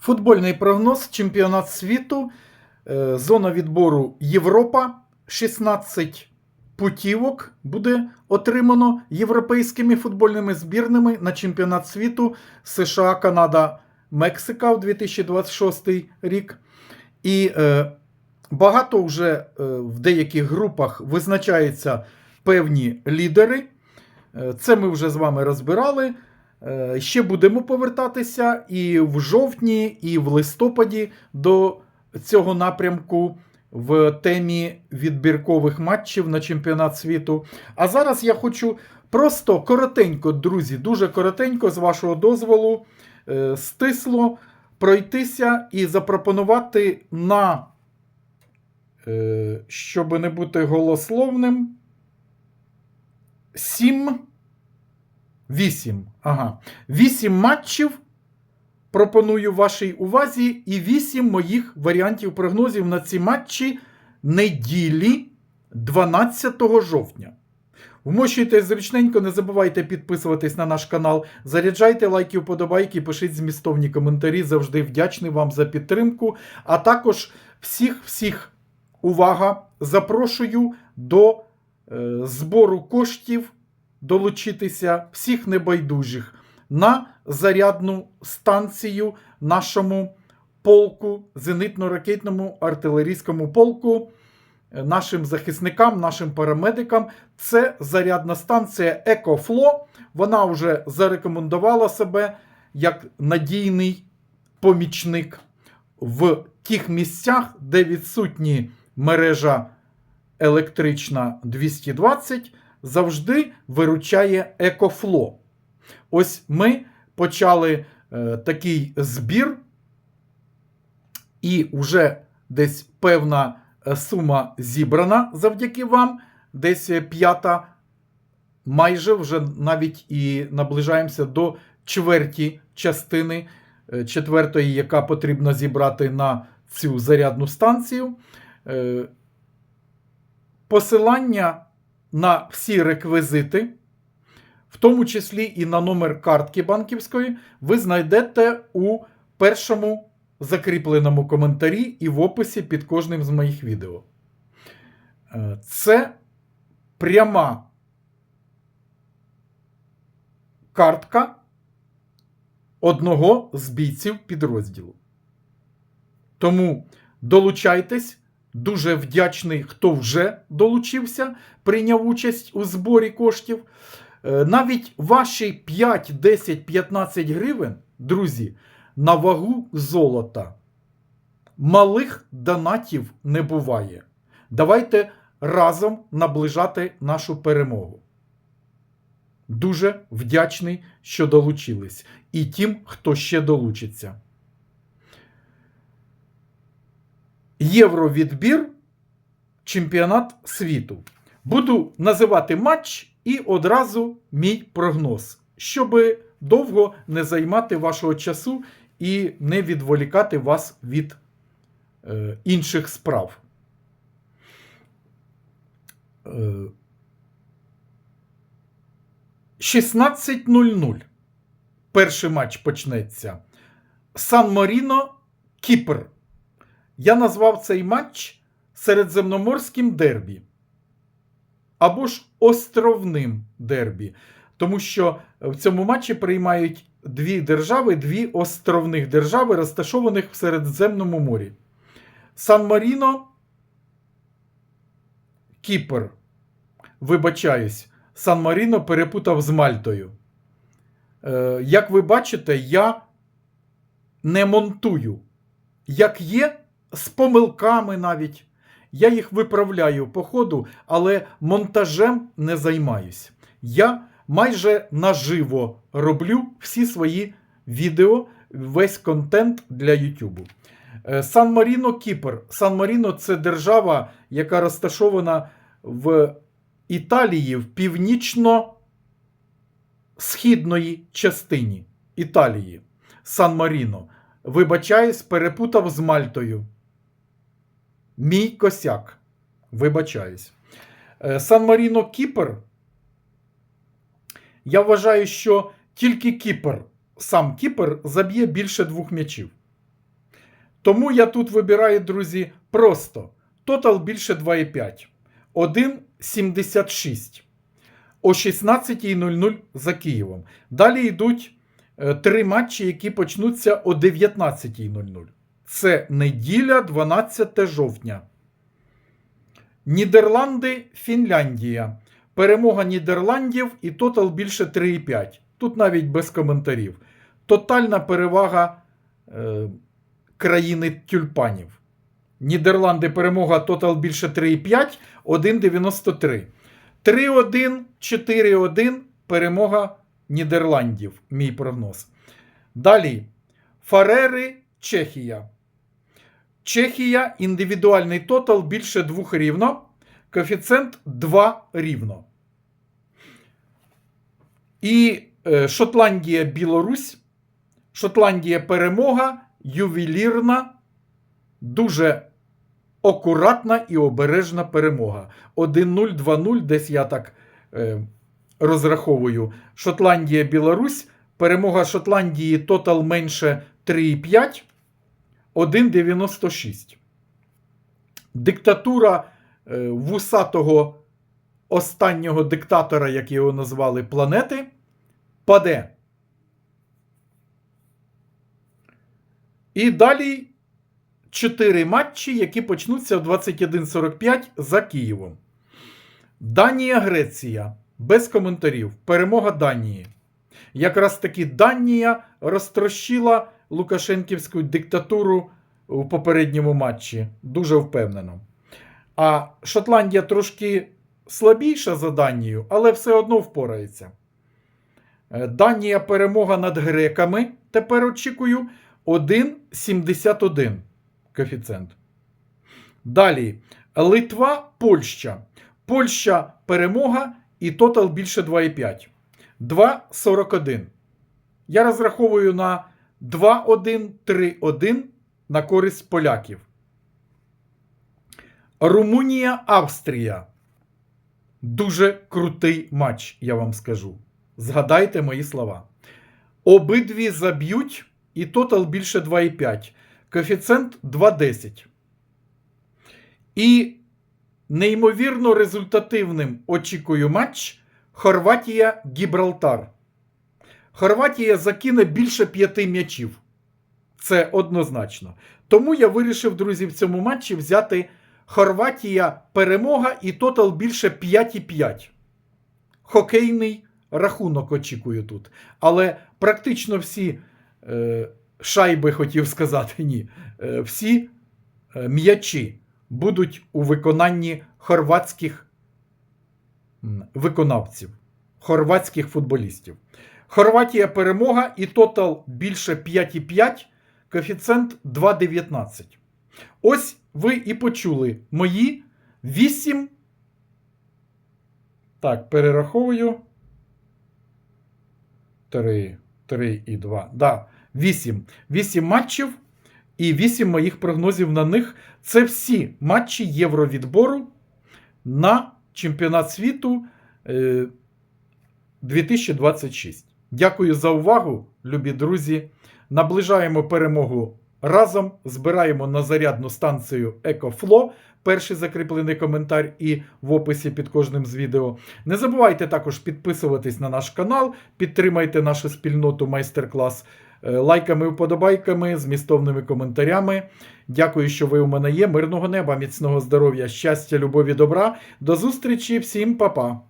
Футбольний прогноз, чемпіонат світу, е, зона відбору Європа. 16 путівок буде отримано європейськими футбольними збірними на чемпіонат світу США, Канада, Мексика в 2026 рік. І е, багато вже е, в деяких групах визначаються певні лідери. Е, Це ми вже з вами розбирали. Е, Ще будемо повертатися і в жовтні, і в листопаді до цього напрямку в темі відбіркових матчів на чемпіонат світу. А зараз я хочу просто коротенько, друзі, дуже коротенько, з вашого дозволу, е, стисло пройтися і запропонувати на, е, щоб не бути голословним, сім. Вісім. Ага. Вісім матчів пропоную вашій увазі і вісім моїх варіантів прогнозів на ці матчі неділі 12 жовтня. Вмощуйте зручненько, не забувайте підписуватись на наш канал, заряджайте лайки, вподобайки, пишіть змістовні коментарі. Завжди вдячний вам за підтримку. А також всіх-всіх увага! Запрошую до е, збору коштів долучитися всіх небайдужих на зарядну станцію нашому полку, зенитно-ракетному артилерійському полку, е, нашим захисникам, нашим парамедикам. Це зарядна станція Екофло. Вона вже зарекомендувала себе як надійний помічник в тих місцях, де відсутні мережа електрична 220 завжди виручає екофло. Ось ми почали е, такий збір, і вже десь певна е, сума зібрана завдяки вам, десь е, п'ята, майже вже навіть і наближаємося до чверті частини е, четвертої, яка потрібно зібрати на цю зарядну станцію. Посилання на всі реквізити, в тому числі і на номер картки банківської, ви знайдете у першому закріпленому коментарі і в описі під кожним з моїх відео. Е, Це пряма картка одного з бійців підрозділу. Тому долучайтесь. Дуже вдячний, хто вже долучився, прийняв участь у зборі коштів. Е, Навіть ваші 5, 10, 15 гривень, друзі, на вагу золота. Малих донатів не буває. Давайте разом наближати нашу перемогу. Дуже вдячний, що долучились. І тим, хто ще долучиться. Євровідбір, чемпіонат світу. Буду називати матч і одразу мій прогноз, щоб довго не займати вашого часу і не відволікати вас від е, інших справ. Е, 16.00. Перший матч почнеться. Сан-Маріно, Кіпр. Я назвав цей матч середземноморським дербі. Або ж островним дербі. Тому що в цьому матчі приймають дві держави, дві островних держави, розташованих в Середземному морі. Сан-Маріно, Кіпр. Вибачаюсь, Сан-Маріно перепутав з Мальтою. Е, як ви бачите, я не монтую. Як є, з помилками навіть. Я їх виправляю по ходу, але монтажем не займаюсь. Я майже наживо роблю всі свої відео, весь контент для Ютубу. Е, Сан-Маріно, Кіпр. Сан-Маріно це держава, яка розташована в Італії в північно-східної частині Італії. Сан-Маріно. Вибачаюсь, перепутав з Мальтою. Мій косяк. Вибачаюсь. Е, Сан-Маріно Кіпр. Я вважаю, що тільки Кіпр, сам Кіпр заб'є більше двох м'ячів. Тому я тут вибираю, друзі, просто. Тотал більше 2,5. 1,76. О 16.00 за Києвом. Далі йдуть е, три матчі, які почнуться о 19.00. Це неділя, 12 жовтня. Нідерланди, Фінляндія. Перемога Нідерландів і тотал більше 3,5. Тут навіть без коментарів. Тотальна перевага е, країни тюльпанів. Нідерланди перемога тотал більше 3,5, 1,93. 3-1, 4-1 перемога Нідерландів. Мій прогноз. Далі. Фарери, Чехія. Чехія індивідуальний тотал більше 2 рівно. Коефіцієнт 2 рівно. І е, Шотландія, Білорусь. Шотландія перемога, ювелірна, дуже акуратна і обережна перемога. 1-0, 2-0, десь я так е, розраховую. Шотландія, Білорусь. Перемога Шотландії тотал менше 3,5, 1,96. Диктатура е, вусатого останнього диктатора, як його назвали, планети, паде. І далі чотири матчі, які почнуться в 21.45 за Києвом. Данія, Греція. Без коментарів. Перемога Данії. Якраз таки Данія розтрощила Лукашенківську диктатуру у попередньому матчі. Дуже впевнено. А Шотландія трошки слабіша за Данію, але все одно впорається. Е, Данія перемога над греками. Тепер очікую 1,71 коефіцієнт. Далі. Литва, Польща. Польща перемога і тотал більше 2,5. 2,41. Я розраховую на 2-1, 3-1 на користь поляків. Румунія, Австрія. Дуже крутий матч, я вам скажу. Згадайте мої слова. Обидві заб'ють і тотал більше 2,5. Коефіцієнт 2,10. І неймовірно результативним очікую матч Хорватія Гібралтар. Хорватія закине більше п'яти м'ячів. Це однозначно. Тому я вирішив, друзі, в цьому матчі взяти Хорватія перемога і тотал більше 5,5. Хокейний рахунок очікую тут. Але практично всі е, шайби, хотів сказати, ні. Е, всі е, м'ячі будуть у виконанні хорватських виконавців, хорватських футболістів. Хорватія перемога і тотал більше 5,5, коефіцієнт 2,19. Ось ви і почули мої 8. Так, перераховую. 3, 3 і 2. Да, 8. 8 матчів і 8 моїх прогнозів на них. Це всі матчі Євровідбору на чемпіонат світу е, 2026. Дякую за увагу, любі друзі. Наближаємо перемогу разом. Збираємо на зарядну станцію EcoFlow. Перший закріплений коментар і в описі під кожним з відео. Не забувайте також підписуватись на наш канал, підтримайте нашу спільноту майстер-клас е, лайками, вподобайками, змістовними коментарями. Дякую, що ви у мене є. Мирного неба, міцного здоров'я, щастя, любові, добра. До зустрічі, всім па-па!